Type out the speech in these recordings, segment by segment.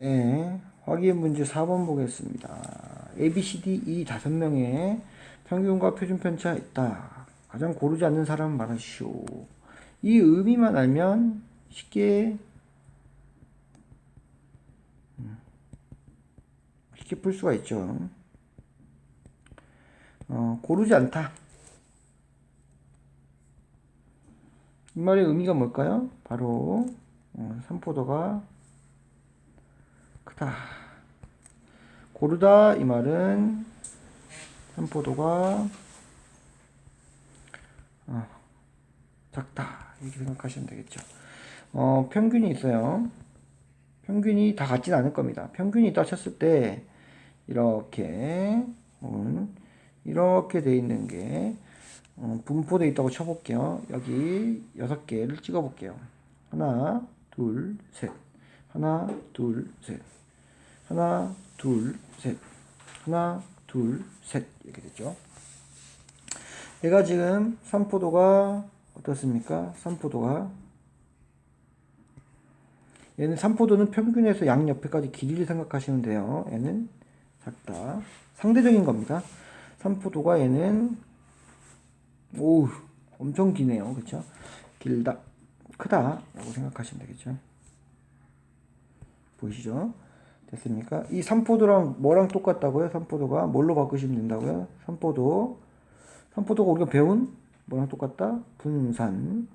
네, 확인 문제 4번 보겠습니다. A, B, C, D, E 다섯 명의 평균과 표준 편차 있다. 가장 고르지 않는 사람 말하시오. 이 의미만 알면 쉽게 음, 쉽게 풀 수가 있죠. 어, 고르지 않다. 이 말의 의미가 뭘까요? 바로 어, 삼포도가 크다. 고르다 이 말은 삼포도가 어, 작다 이렇게 생각하시면 되겠죠. 어, 평균이 있어요. 평균이 다 같진 않을 겁니다. 평균이 있다 쳤을 때 이렇게 혹은 이렇게 돼 있는 게 어, 분포돼 있다고 쳐볼게요. 여기 여섯 개를 찍어볼게요. 하나, 둘, 셋. 하나, 둘, 셋. 하나, 둘, 셋. 하나, 둘, 셋. 이렇게 됐죠. 얘가 지금 삼포도가 어떻습니까? 삼포도가 얘는 삼포도는 평균에서 양 옆에까지 길이를 생각하시면 돼요. 얘는 작다. 상대적인 겁니다. 삼포도가 얘는 오 엄청 기네요. 그쵸? 길다. 크다. 라고 생각하시면 되겠죠. 보이시죠? 됐습니까? 이 삼포도랑 뭐랑 똑같다고요? 삼포도가 뭘로 바꾸시면 된다고요? 삼포도 삼포도가 우리가 배운 뭐랑 똑같다? 분산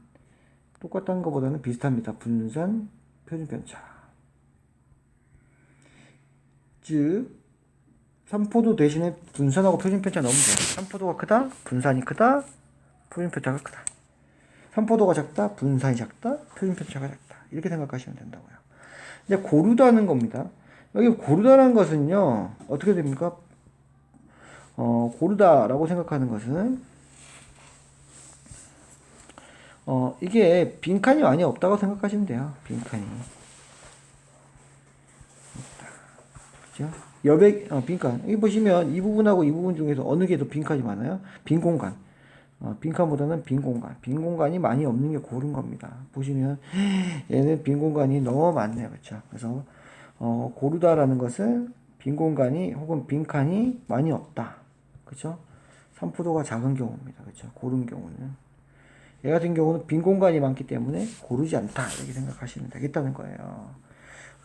똑같다는 것보다는 비슷합니다. 분산 표준 편차 즉 삼포도 대신에 분산하고 표준 편차 넣으면 돼요. 삼포도가 크다? 분산이 크다? 표준 편차가 크다. 삼포도가 작다? 분산이 작다? 표준 편차가 작다. 이렇게 생각하시면 된다고요. 이제 고르다는 겁니다. 여기 고르다는 것은요, 어떻게 됩니까? 어, 고르다라고 생각하는 것은, 어, 이게 빈칸이 많이 없다고 생각하시면 돼요. 빈칸이. 그죠? 여백, 어, 빈칸. 여기 보시면 이 부분하고 이 부분 중에서 어느 게 더 빈칸이 많아요? 빈 공간. 어, 빈칸보다는 빈 공간. 빈 공간이 많이 없는 게 고른 겁니다. 보시면 얘는 빈 공간이 너무 많네요. 그렇죠? 그래서 어, 고르다라는 것은 빈 공간이 혹은 빈칸이 많이 없다. 그렇죠? 삼포도가 작은 경우입니다. 그렇죠? 고른 경우는 얘 같은 경우는 빈 공간이 많기 때문에 고르지 않다. 이렇게 생각하시면 되겠다는 거예요.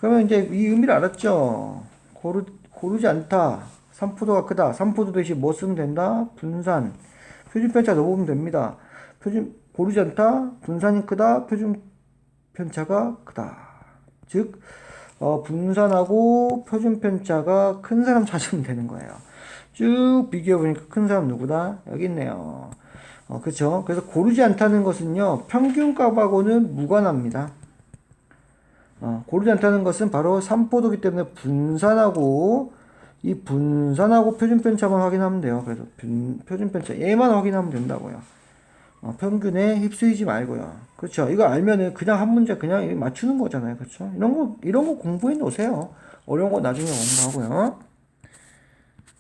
그러면 이제 이 의미를 알았죠? 고르, 고르지 않다. 삼포도가 크다. 삼포도 대신 뭐 쓰면 된다? 분산. 표준 편차 넣어보면 됩니다. 표준, 고르지 않다. 분산이 크다. 표준 편차가 크다. 즉, 어, 분산하고 표준 편차가 큰 사람 찾으면 되는 거예요. 쭉 비교해보니까 큰 사람 누구다? 여기 있네요. 어, 그쵸? 그래서 고르지 않다는 것은요, 평균값하고는 무관합니다. 어, 고르지 않다는 것은 바로 삼포도기 때문에 분산하고 이 분산하고 표준편 차만 확인하면 돼요. 그래서 분, 표준편 차 얘만 확인하면 된다고요. 어, 평균에 휩쓰이지 말고요. 그렇죠. 이거 알면은 그냥 한 문제 그냥 맞추는 거잖아요. 그렇죠. 이런 거 이런 거 공부해 놓으세요. 어려운 거 나중에 공부하고요.